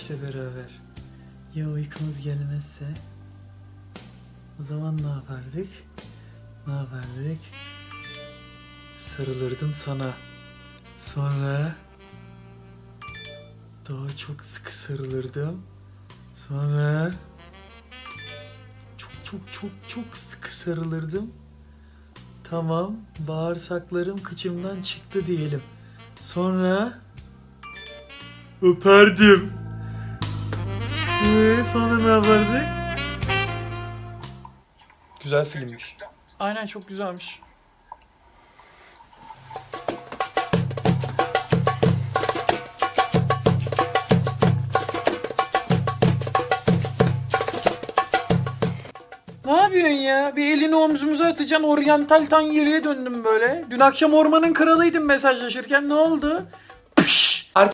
işte beraber. Ya uykumuz gelmezse? O zaman ne yapardık? Ne yapardık? Sarılırdım sana. Sonra daha çok sıkı sarılırdım. Sonra çok çok çok çok sıkı sarılırdım. Tamam, bağırsaklarım kıçımdan çıktı diyelim. Sonra öperdim. Ee, sonra ne yapardık? Güzel filmmiş. Aynen çok güzelmiş. Ne yapıyorsun ya? Bir elini omzumuza atacaksın. Oryantal Tanyeli'ye döndüm böyle. Dün akşam ormanın kralıydım mesajlaşırken. Ne oldu?